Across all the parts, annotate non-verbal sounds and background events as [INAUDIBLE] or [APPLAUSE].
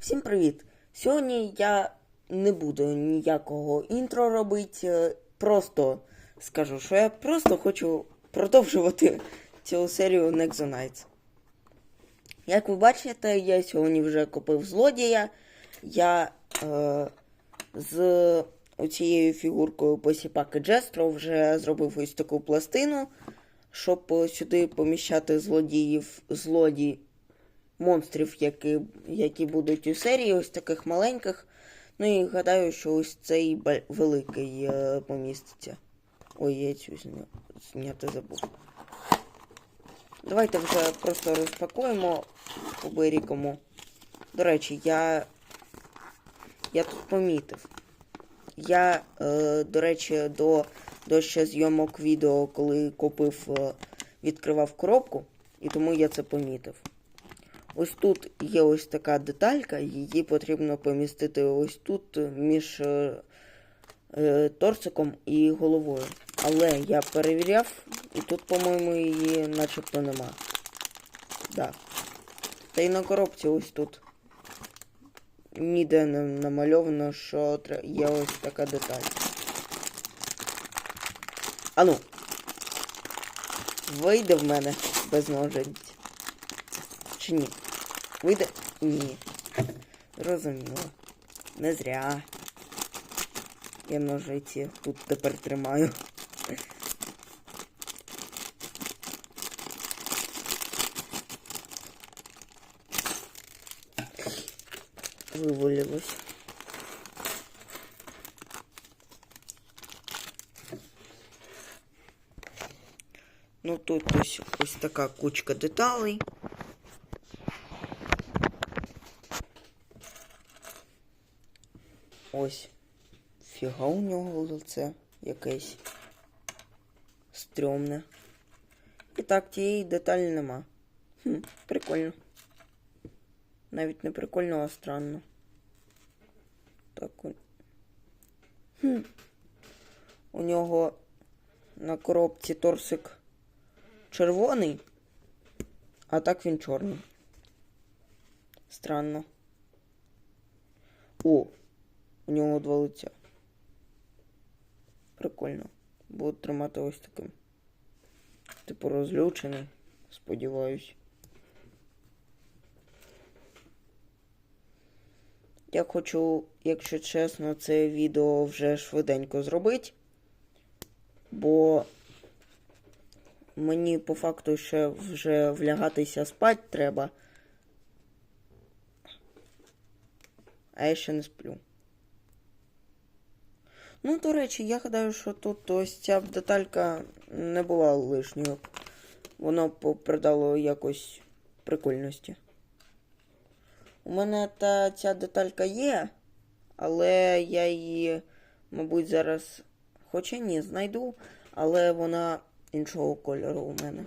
Всім привіт! Сьогодні я не буду ніякого інтро робити. е, Просто скажу, що я просто хочу продовжувати цю серію Nexonites. Як ви бачите, я сьогодні вже купив злодія. Я е, з цією фігуркою посіпаки Джестро вже зробив ось таку пластину, щоб сюди поміщати злодіїв, злодій монстрів, які, які будуть у серії, ось таких маленьких. Ну і гадаю, що ось цей великий е, поміститься. Ой, я цю зня... зняти забув. Давайте вже просто розпакуємо по. До речі, я. Я тут помітив. Я, е, до речі, до, до ще зйомок відео, коли купив, е, відкривав коробку, і тому я це помітив. Ось тут є ось така деталька, її потрібно помістити ось тут між е, е, торсиком і головою. Але я перевіряв, і тут, по-моєму, її начебто нема. Да. Та й на коробці ось тут. Ніде не намальовано, що є ось така деталь. Ану. Вийде в мене без ножиць. Чи ні? Вийде? Ні. Зрозуміло. Не зря. Я ножиці тут тепер тримаю. Вивалилось. Ну тут ось, ось така кучка деталей. Ось фіга у нього лице якесь стрьомне. І так, тієї деталі нема. Хм, прикольно. Навіть не прикольно, а странно. Так. Хм. У нього на коробці торсик червоний, а так він чорний. Странно. О, у нього два лиця. Прикольно. Буду тримати ось таким. Типу розлючений, сподіваюсь. Я хочу, якщо чесно, це відео вже швиденько зробити. Бо мені по факту ще вже влягатися спать треба. А я ще не сплю. Ну, до речі, я гадаю, що тут ось ця деталька не була лишньою. Воно придало якось прикольності. У мене та ця деталька є, але я її, мабуть, зараз. Хоча ні, знайду, але вона іншого кольору у мене.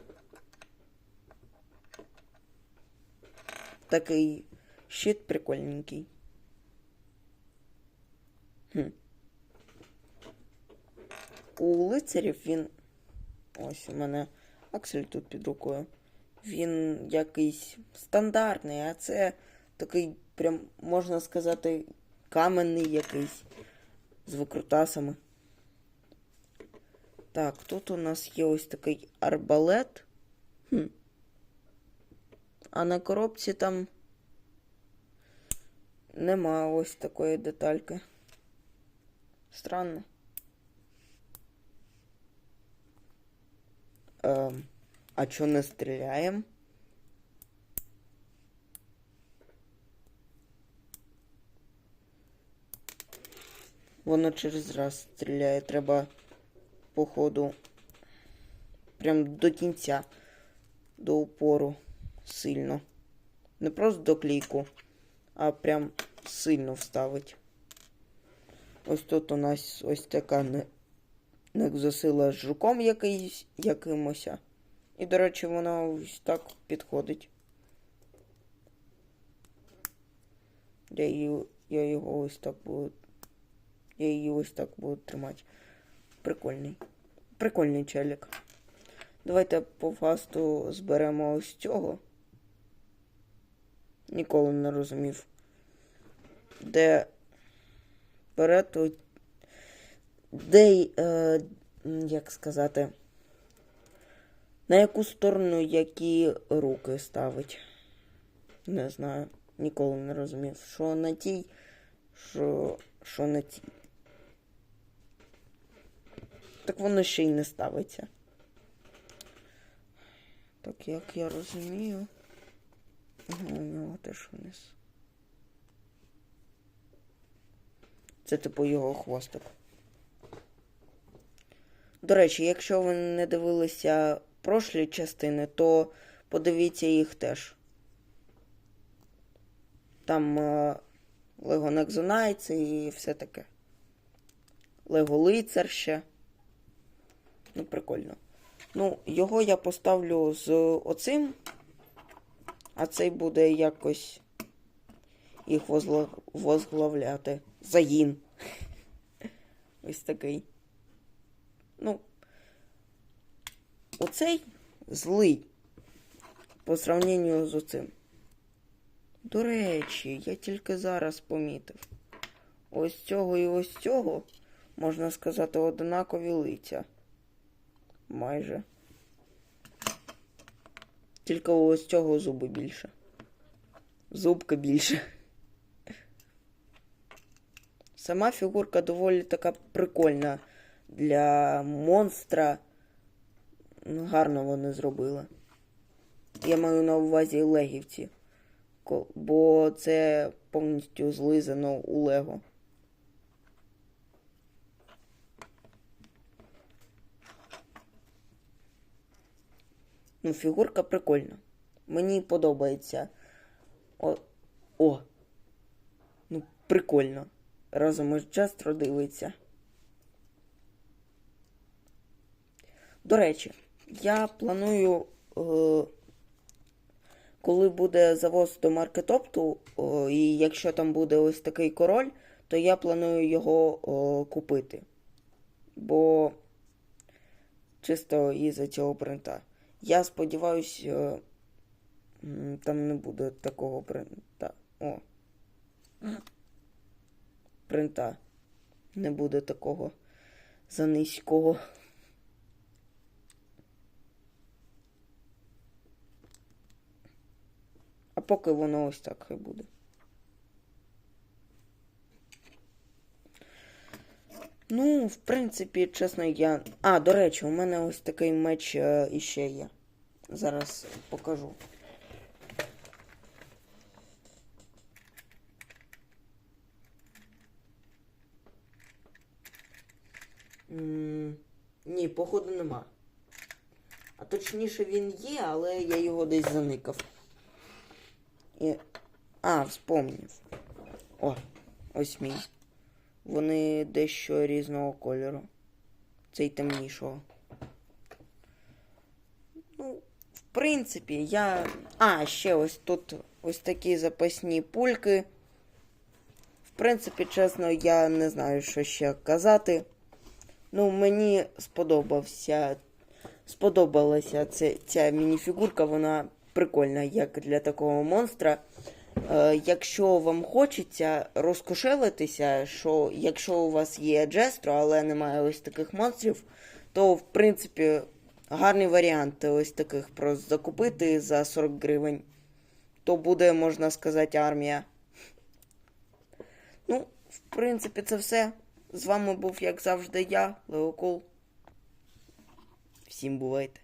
Такий щит прикольненький. Хм. У лицарів він. Ось у мене аксель тут під рукою. Він якийсь стандартний, а це такий, прям, можна сказати, каменний якийсь з викрутасами. Так, тут у нас є ось такий арбалет. Хм. А на коробці там нема ось такої детальки. Странно. Ем, а чо не стріляємо? Воно через раз стріляє. Треба, походу, прям до кінця, до упору сильно. Не просто до клейку, а прям сильно вставить. Ось тут у нас ось така не, некзосила з жуком якийсь, якимося. І, до речі, вона ось так підходить. Я, її, я його ось так буду. Я її ось так буду тримати. Прикольний. Прикольний челік. Давайте по фасту зберемо ось цього. Ніколи не розумів, де берете, де, е, як сказати, на яку сторону які руки ставить. Не знаю, ніколи не розумів, що на тій, що, що на тій. Так воно ще й не ставиться. Так як я розумію. У нього теж вниз. Це типу його хвостик. До речі, якщо ви не дивилися прошлі частини, то подивіться їх теж. Там е, Лего Некзонайтс і все таке. Лего Лицар ще. Ну, прикольно. Ну, його я поставлю з оцим, а цей буде якось їх возглавляти. Загін. [LAUGHS] Ось такий. Ну, оцей злий по сравненню з оцим. До речі, я тільки зараз помітив. Ось цього і ось цього, можна сказати, однакові лиця. Майже. Тільки у ось цього зуби більше. Зубка більше. Сама фігурка доволі така прикольна для монстра. Гарно вони зробили. Я маю на увазі легівці. Бо це повністю злизано у Лего. Ну, фігурка прикольна. Мені подобається. О, о. Ну, прикольно. Разом із Джастро дивиться. До речі, я планую, е, коли буде завоз до маркетопту, і якщо там буде ось такий король, то я планую його купити. Бо чисто із-за цього принта. Я сподіваюся, там не буде такого принта. О. Принта. Не буде такого занизького. Поки воно ось так хай буде. Ну, в принципі, чесно, я. А, до речі, у мене ось такий меч е, іще є. Зараз покажу. М, Ні, походу нема. А точніше він є, але я його десь заникав. А, вспомнив. О, ось мій. Вони дещо різного кольору. Цей темнішого. Ну, в принципі, я. А, ще ось тут ось такі запасні пульки. В принципі, чесно, я не знаю, що ще казати. Ну, мені сподобався. Сподобалася ця, ця мініфігурка, вона прикольна, як для такого монстра. Е, якщо вам хочеться розкошелитися, що якщо у вас є джестро, але немає ось таких монстрів, то в принципі гарний варіант ось таких просто закупити за 40 гривень. То буде, можна сказати, армія. Ну, в принципі, це все. З вами був, як завжди, я, Леокол. Всім бувайте.